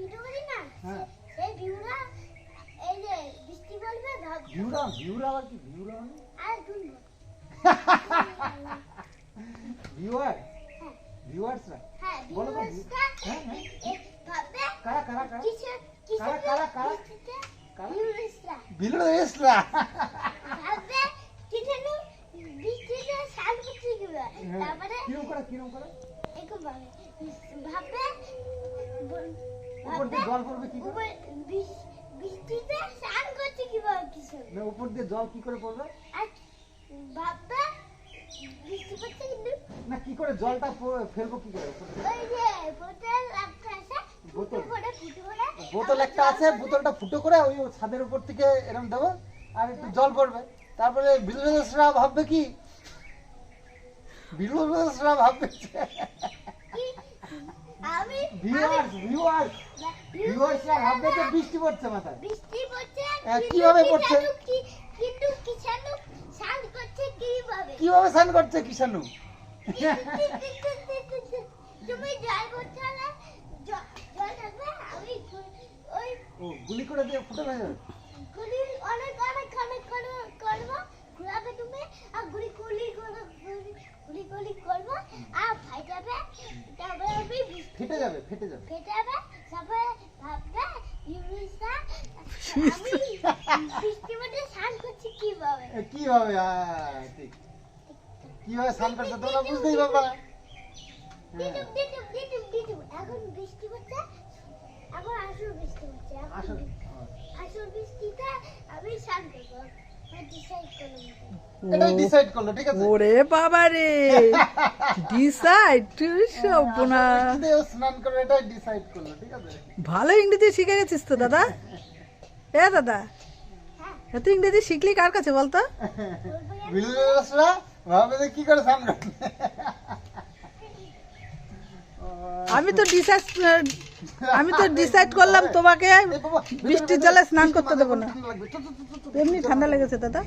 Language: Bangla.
ভিডিও করি না? হ্যাঁ। সেই ভিউরা এই যে বৃষ্টি বলবে ভাব ভিউরা ভিউরা আবার কি? ভিউরা মানে? আর শুনব ভিউয়ার হ্যাঁ। ভিউয়ার্সরা হ্যাঁ বলো তো, হ্যাঁ, হ্যাঁ। ভাববে কারা কারা কারা? কিসে কিসে কারা, কারা, কারা? কারা? ভিউয়ার্সরা। ভিউয়ার্সরা? ভাববে বৃষ্টিতে। তারপরে করে করে? এরকম ভাবে। উপর দিয়ে জল পড়বে কি করে? বৃষ্টিতে স্নান করতে কীভাবে কিছু না উপর দিয়ে জল কি করে পড়বে? আর বৃষ্টি পড়ছে কিন্তু। না কি করে জলটা ফেলব কি করে ওই যে বোতল একটা আছে বোতল? করে ফুটো করে। বোতল একটা আছে বোতলটা ফুটো করে ওই ছাদের উপর থেকে এরকম দেবো আর একটু জল পড়বে। তারপরে ভিউয়ার্সরা ভাববে কি? ভিউয়ার্সরা ভাববে ভিউয়ার্স ভিউয়ার্স ভিউয়ার্সরা ভাববে যে বৃষ্টি পড়ছে মাথায়। বৃষ্টি পড়ছে হ্যাঁ, কীভাবে পড়ছে? কিন্তু কিষাণু স্নান করছে কীভাবে? কীভাবে স্নান করছে কিষানু তুমি জল করছ না জল থাকবে আমি ওই গুলি করে দিয়ে ফুটে যাবে গুলি অনেক অনেক অনেক করব ঘুরাবে তুমি আর গুলি গুলি করে গুলি গুলি গুলি করব আর ফাইটাবে তারপরে আমি ফেটে যাবে ফেটে যাবে। ফেটে যাবে তারপরে ভাববে ইউনিসা আমি বৃষ্টি মধ্যে স্নান করছি কীভাবে? এ, কীভাবে আহ, ঠিক। কীভাবে স্নান করছে তোমরা বুঝতেই পারবে না। হ্যাঁ, দিটুম এখন বৃষ্টি হচ্ছে এখন আসল বৃষ্টি। হচ্ছে আসল বৃষ্টিতে আমি স্নান করব। এটাই ডিসাইড করল ঠিক আছে? ওরে বাবা রে ডিসাইড সবনা বৃষ্টিতে স্নান করবে এটাই ডিসাইড করল ঠিক আছে? ভালো ইংরেজি শিখে গেছিস তো দাদা? এ দাদা হ্যাঁ এত ইংরেজি শিখলি কার কাছে বলতো? ভাবে কি করে আমি তো ডিসাইড আমি তো ডিসাইড করলাম তোমাকে বৃষ্টির জলে স্নান করতে দেবো না। এমনি ঠান্ডা লেগেছে দাদা।